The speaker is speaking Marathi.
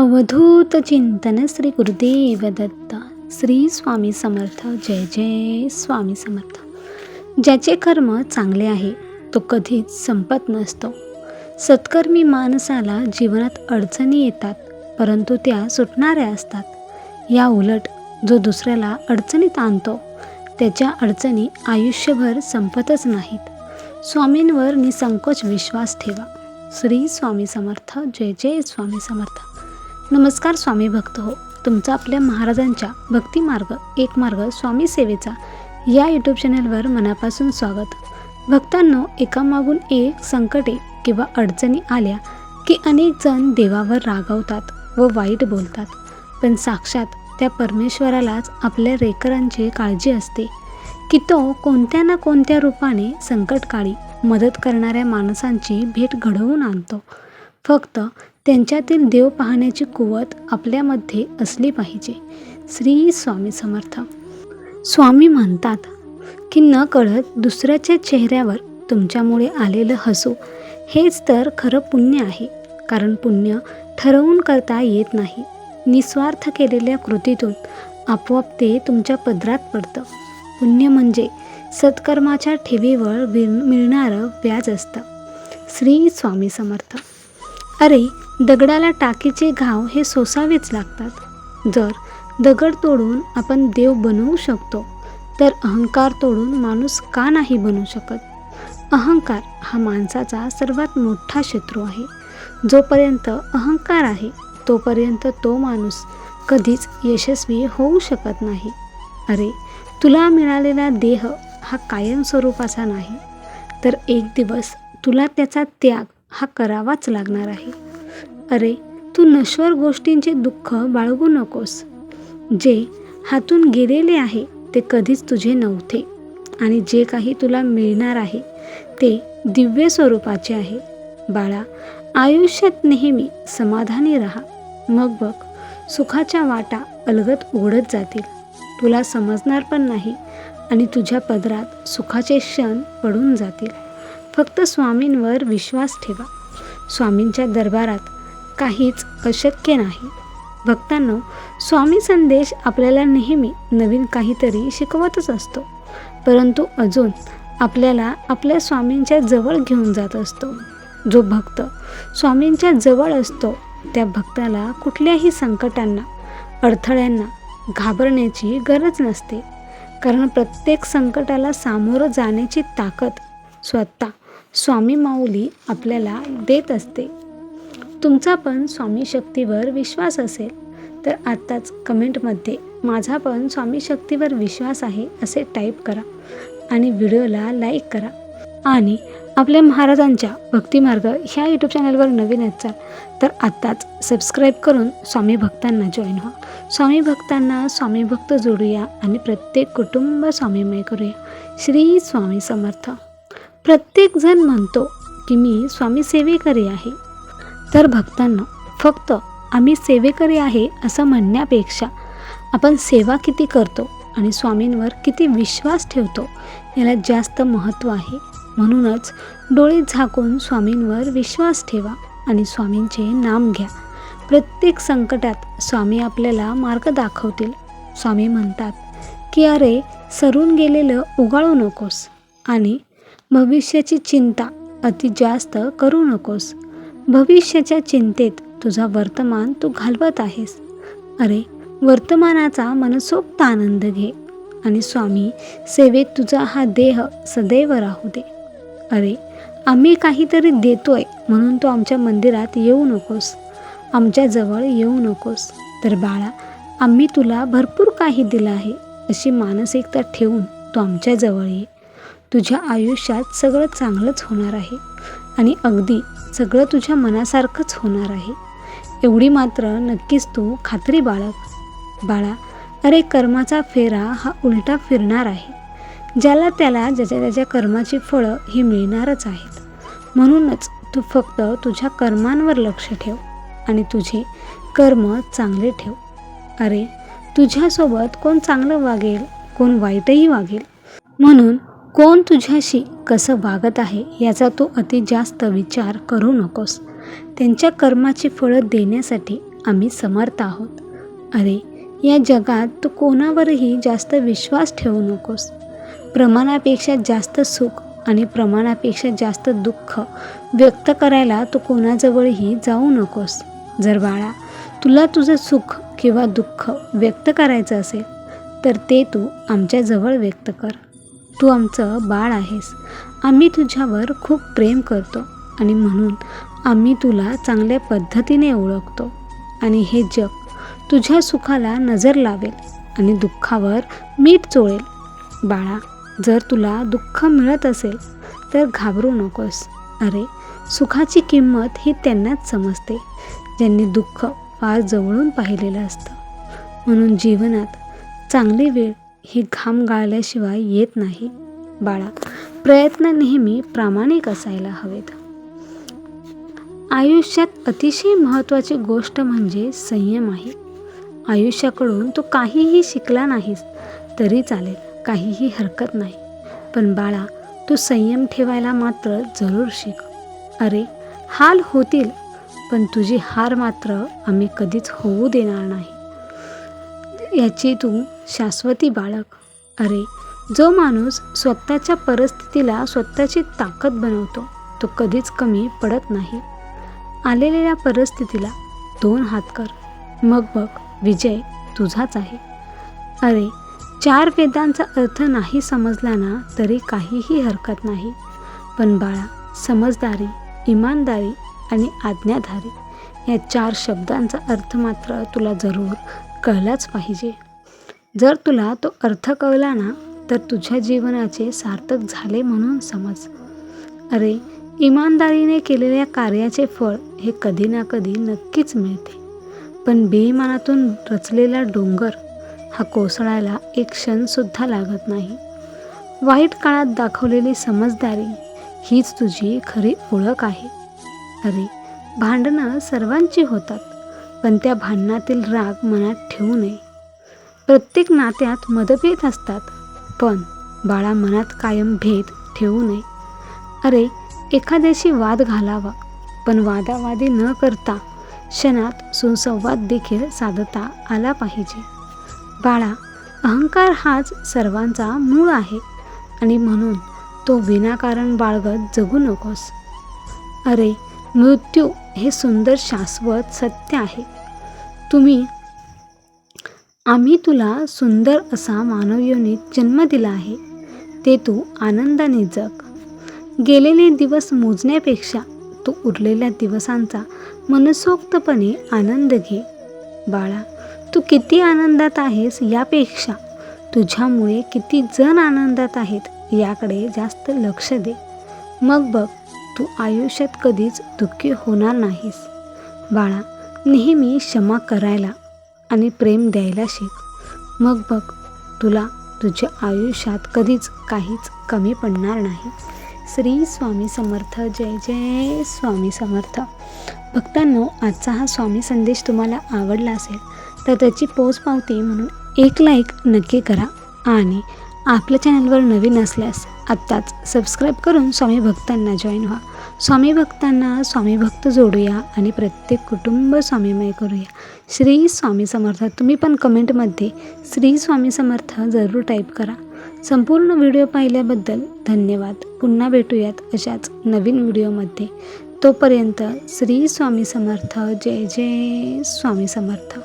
अवधूत चिंतन श्री गुरुदेव दत्त श्री स्वामी समर्थ जय जय स्वामी समर्थ. ज्याचे कर्म चांगले आहे तो कधीच संपत नसतो. सत्कर्मी माणसाला जीवनात अडचणी येतात परंतु त्या सुटणाऱ्या असतात. या उलट जो दुसऱ्याला अडचणीत आणतो त्याच्या अडचणी आयुष्यभर संपतच नाहीत. स्वामींवर निसंकोच विश्वास ठेवा. श्री स्वामी समर्थ जय जय स्वामी समर्थ. नमस्कार स्वामी भक्त हो. तुमचा आपल्या महाराजांच्या भक्तिमार्ग एक मार्ग स्वामी सेवेचा या यूट्यूब चॅनलवर मनापासून स्वागत. भक्तांनो एकामागून एक संकटे किंवा अडचणी आल्या की अनेक जण देवावर रागावतात व वाईट बोलतात. पण साक्षात त्या परमेश्वरालाच आपल्या रेकरांची काळजी असते की तो कोणत्या ना कोणत्या रूपाने संकटकाळी मदत करणाऱ्या माणसांची भेट घडवून आणतो. फक्त त्यांच्यातील देव पाहण्याची कुवत आपल्यामध्ये असली पाहिजे. श्री स्वामी समर्थ. स्वामी म्हणतात की न कळत दुसऱ्याच्या चेहऱ्यावर तुमच्यामुळे आलेलं हसू हेच तर खरं पुण्य आहे. कारण पुण्य ठरवून करता येत नाही. निस्वार्थ केलेल्या कृतीतून आपोआप ते तुमच्या पदरात पडतं. पुण्य म्हणजे सत्कर्माच्या ठेवीवर मिळणारं व्याज असतं. श्री स्वामी समर्थ. अरे दगडाला टाकीचे घाव हे सोसावेच लागतात. जर दगड तोडून आपण देव बनवू शकतो तर अहंकार तोडून माणूस का नाही बनू शकत? अहंकार हा माणसाचा सर्वात मोठा शत्रू आहे. जोपर्यंत अहंकार आहे तोपर्यंत तो माणूस कधीच यशस्वी होऊ शकत नाही. अरे तुला मिळालेला देह हा कायमस्वरूपाचा नाही. तर एक दिवस तुला त्याचा त्याग हा करावाच लागणार आहे. अरे तू नश्वर गोष्टींचे दुःख बाळगू नकोस. जे हातून गेलेले आहे ते कधीच तुझे नव्हते. आणि जे काही तुला मिळणार आहे ते दिव्य स्वरूपाचे आहे. बाळा आयुष्यात नेहमी समाधानी राहा. मग बघ सुखाच्या वाटा अलगत उघडत जातील. तुला समजणार पण नाही आणि तुझ्या पदरात सुखाचे क्षण पडून जातील. फक्त स्वामींवर विश्वास ठेवा. स्वामींच्या दरबारात काहीच अशक्य नाही. भक्तांनो स्वामी संदेश आपल्याला नेहमी नवीन काहीतरी शिकवतच असतो. परंतु अजून आपल्याला आपल्या स्वामींच्या जवळ घेऊन जात असतो. जो भक्त स्वामींच्या जवळ असतो त्या भक्ताला कुठल्याही संकटांना अडथळ्यांना घाबरण्याची गरज नसते. कारण प्रत्येक संकटाला सामोरं जाण्याची ताकद स्वतः स्वामी माऊली आपल्याला देत असते. तुमचा पण स्वामी शक्तीवर विश्वास असेल तर आत्ताच कमेंटमध्ये माझा पण स्वामी शक्तीवर विश्वास आहे असे टाईप करा आणि व्हिडिओला लाईक करा. आणि आपल्या महाराजांच्या भक्तिमार्ग ह्या यूट्यूब चॅनलवर नवीन असाल तर आत्ताच सबस्क्राईब करून स्वामी भक्तांना जॉईन व्हा. स्वामी भक्तांना स्वामी भक्त जोडूया आणि प्रत्येक कुटुंब स्वामीमय करूया. श्री स्वामी समर्थ. प्रत्येकजण म्हणतो की मी स्वामी सेवेकरी आहे. तर भक्तांना फक्त आम्ही सेवेकरी आहे असं म्हणण्यापेक्षा आपण सेवा किती करतो आणि स्वामींवर किती विश्वास ठेवतो याला जास्त महत्त्व आहे. म्हणूनच डोळे झाकून स्वामींवर विश्वास ठेवा आणि स्वामींचे नाम घ्या. प्रत्येक संकटात स्वामी आपल्याला मार्ग दाखवतील. स्वामी म्हणतात की अरे सरून गेलेलं उगाळू नकोस. आणि भविष्याची चिंता अति जास्त करू नकोस. भविष्याच्या चिंतेत तुझा वर्तमान तू घालवत आहेस. अरे वर्तमानाचा मनसोक्त आनंद घे आणि स्वामी सेवेत तुझा हा देह सदैव राहू दे. अरे आम्ही काहीतरी देतोय म्हणून तू आमच्या मंदिरात येऊ नकोस. आमच्याजवळ येऊ नकोस. तर बाळा आम्ही तुला भरपूर काही दिलं आहे अशी मानसिकता ठेवून तू आमच्याजवळ ये. तुझ्या आयुष्यात सगळं चांगलंच होणार आहे. आणि अगदी सगळं तुझ्या मनासारखंच होणार आहे. एवढी मात्र नक्कीच तू खात्री बाळग. बाळा अरे कर्माचा फेरा हा उलटा फिरणार आहे. ज्याला त्याला ज्याच्या त्याच्या कर्माची फळं ही मिळणारच आहेत. म्हणूनच तू फक्त तुझ्या कर्मांवर लक्ष ठेव आणि तुझे कर्म चांगले ठेव. अरे तुझ्यासोबत कोण चांगलं वागेल कोण वाईटही वागेल. म्हणून कोण तुझ्याशी कसं वागत आहे याचा तू अति जास्त विचार करू नकोस. त्यांच्या कर्माची फळं देण्यासाठी आम्ही समर्थ आहोत. अरे या जगात तू कोणावरही जास्त विश्वास ठेवू नकोस. प्रमाणापेक्षा जास्त सुख आणि प्रमाणापेक्षा जास्त दुःख व्यक्त करायला तू कोणाजवळही जाऊ नकोस. जर बाळा तुला तुझं सुख किंवा दुःख व्यक्त करायचं असेल तर ते तू आमच्याजवळ व्यक्त कर. तू आमचं बाळ आहेस. आम्ही तुझ्यावर खूप प्रेम करतो आणि म्हणून आम्ही तुला चांगल्या पद्धतीने ओळखतो. आणि हे जग तुझ्या सुखाला नजर लावेल आणि दुःखावर मीठ चोळेल. बाळा जर तुला दुःख मिळत असेल तर घाबरू नकोस. अरे सुखाची किंमत ही त्यांनाच समजते ज्यांनी दुःख फार जवळून पाहिलेलं असतं. म्हणून जीवनात चांगली वेळ ही घाम गाळल्याशिवाय येत नाही. बाळा प्रयत्न नेहमी प्रामाणिक असायला हवेत. आयुष्यात अतिशय महत्त्वाची गोष्ट म्हणजे संयम आहे. आयुष्याकडून तू काहीही शिकला नाहीस तरी चालेल काहीही हरकत नाही. पण बाळा तू संयम ठेवायला मात्र जरूर शिक. अरे हाल होतील पण तुझी हार मात्र आम्ही कधीच होऊ देणार नाही. याची तू शाश्वती बाळग अरे जो माणूस स्वतःच्या परिस्थितीला स्वतःची ताकद बनवतो तो कधीच कमी पडत नाही. आलेल्या परिस्थितीला दोन हात कर. मग बघ विजय तुझाच आहे. अरे चार वेदांचा अर्थ नाही समजला ना तरी काहीही हरकत नाही. पण बाळा समजदारी इमानदारी आणि आज्ञाधारी या चार शब्दांचा अर्थ मात्र तुला जरूर कळलाच पाहिजे. जर तुला तो अर्थ कळला ना तर तुझ्या जीवनाचे सार्थक झाले म्हणून समज. अरे इमानदारीने केलेल्या कार्याचे फळ हे कधी ना कधी नक्कीच मिळते. पण बेईमानातून रचलेला डोंगर हा कोसळायला एक क्षणसुद्धा लागत नाही. वाईट काळात दाखवलेली समजदारी हीच तुझी खरी ओळख आहे. अरे भांडणं सर्वांची होतात. पण त्या भांडणातील राग मनात ठेवू नये. प्रत्येक नात्यात मतभेद असतात पण बाळा मनात कायम भेद ठेवू नये. अरे एखाद्याशी वाद घालावा पण वादावादी न करता क्षणात सुसंवाद देखील साधता आला पाहिजे. बाळा अहंकार हाच सर्वांचा मूळ आहे आणि म्हणून तो विनाकारण बाळगत जगू नकोस. अरे मृत्यू हे सुंदर शाश्वत सत्य आहे. तुम्ही आम्ही तुला सुंदर असा मानवयोनीत जन्म दिला आहे. ते तू आनंदाने जग. गेलेले दिवस मोजण्यापेक्षा तू उरलेल्या दिवसांचा मनसोक्तपणे आनंद घे. बाळा तू किती आनंदात आहेस यापेक्षा तुझ्यामुळे किती जण आनंदात आहेत याकडे जास्त लक्ष दे. मग बघ तू आयुष्यात कधीच दुःखी होणार नाहीस. बाळा नेहमी क्षमा करायला आणि प्रेम द्यायला शिक. मग बघ तुला तुझ्या आयुष्यात कधीच काहीच कमी पडणार नाही. श्री स्वामी समर्थ जय जय स्वामी समर्थ. भक्तांनो आजचा हा स्वामी संदेश तुम्हाला आवडला असेल तर त्याची पोच पावती म्हणून एक लाईक नक्की करा आणि आपल्या चॅनलवर नवीन असल्यास आत्ताच सबस्क्राईब करून स्वामी भक्तांना जॉईन व्हा. स्वामी भक्तांना स्वामी भक्त जोडूया आणि प्रत्येक कुटुंब स्वामीमय करूया. श्री स्वामी समर्थ तुम्ही पण कमेंटमध्ये श्री स्वामी समर्थ जरूर टाईप करा. संपूर्ण व्हिडिओ पाहिल्याबद्दल धन्यवाद. पुन्हा भेटूयात अशाच नवीन व्हिडिओमध्ये तोपर्यंत श्री स्वामी समर्थ जय जय स्वामी समर्थ.